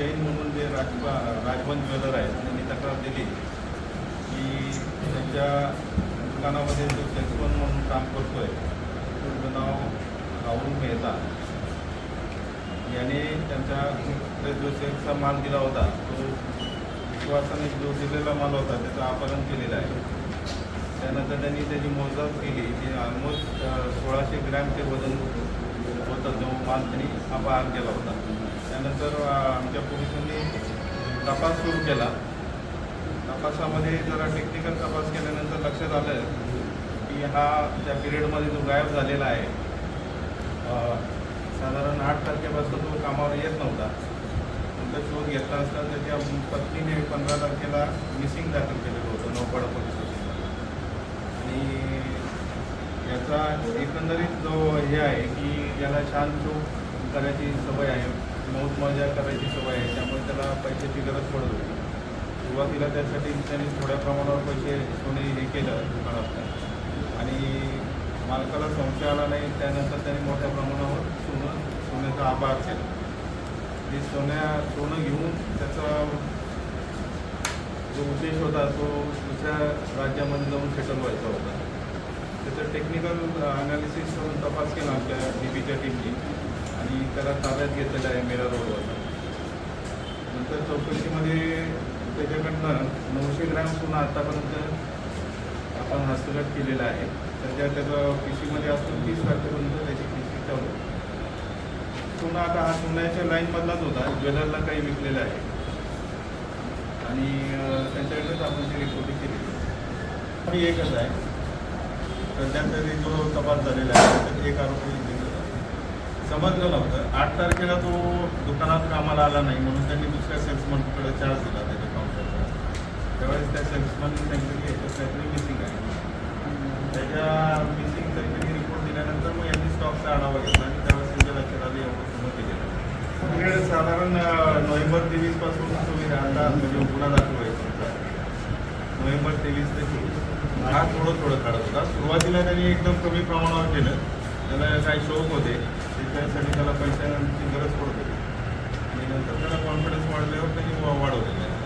जैन म्हणून जे राजपा राजवन ज्वेलर आहेत त्यांनी तक्रार दिली. की त्यांच्या दुकानामध्ये जो सेक्समन म्हणून काम करतो आहे नाव राहुल मेहता. याने त्यांच्या जो सेल्सचा माल दिला होता. तो विश्वासाने जो दिलेला माल होता त्याचं अपहरण केलेलं आहे. त्यानंतर त्यांनी त्याची मोजदाब केली. ती ऑलमोस्ट सोळाशे ग्रॅमचे वजन होतं जो माल त्यांनी अपहार केला होता. त्यानंतर आमच्या पोलिसांनी तपास सुरू केला. तपासामध्ये जरा टेक्निकल तपास केल्यानंतर लक्षात आलं की हा त्या पिरियडमध्ये जो गायब झालेला आहे साधारण आठ तारखेपासून तो कामावर येत नव्हता. नंतर शोध घेतला असता त्याच्या पत्नीने पंधरा तारखेला मिसिंग दाखल केलेलं होतं नौपाडा पोलीस स्टेशनला. आणि याचा एकंदरीत जो हे आहे की याला छान चूक करायची सवय आहे मौत मजा करायची सवय आहे त्यामुळे त्याला पैशाची गरज पडत होती. सुरुवातीला त्यासाठी त्यांनी थोड्या प्रमाणावर पैसे सोने हे केलं दुकानात आणि मालकाला संशय आला नाही त्यानंतर त्यांनी मोठ्या प्रमाणावर सोनं सोन्याचा आभार केला. ते सोन्या सोनं घेऊन त्याचा जो उद्देश होता तो दुसऱ्या राज्यामध्ये जाऊन सेटल व्हायचा होता. त्याचं टेक्निकल अनालिसिस करून तपास केला आमच्या डी पीच्या टीमनी आणि त्याला ताब्यात घेतलेलं आहे मेरा रोडवर नंतर चौकशीमध्ये त्याच्याकडनं नऊशे ग्रॅम सोनं आतापर्यंत आपण हस्तगत केलेला आहे. सध्या त्याचं पिशीमध्ये असून तीस तारखेपर्यंत त्याची पिशी चालू आहे. सोनं आता हा सोन्याच्या लाईनमधलाच होता. ज्वेलरला काही विकलेला आहे. आणि त्यांच्याकडेच आपण ती रिपोर्टिंग केली एकच आहे. सध्या तरी जो तपास झालेला आहे त्याच्यात एक आरोपी समजलं नव्हतं. आठ तारखेला तो दुकानात कामाला आला नाही म्हणून त्यांनी दुसऱ्या सेल्समनकडे चार्ज दिला त्याच्या काउंटरचा त्यावेळेस त्या सेल्समन सांगितलं की याच्यात काहीतरी मिसिंग आहे. त्याच्या मिसिंग काहीतरी रिपोर्ट दिल्यानंतर मग यांनी स्टॉकचा आढावा घेतला आणि त्यावेळेस त्यांच्या लक्षात आले एवढं केलेलं आहे. म्हणजे साधारण नोव्हेंबर तेवीसपासून तुम्ही आता म्हणजे गुन्हा दाखल व्हायचा नोव्हेंबर तेवीस ते चोवीस. हा थोडं थोडं काढत होता. सुरुवातीला त्यांनी एकदम कमी प्रमाणावर केलं. त्याला काही शौक होते. त्यासाठी त्याला पैशांची गरज पडत. होती आणि नंतर त्याला कॉन्फिडन्स वाढल्यावर त्यांनी वा- वाढवलेलं आहे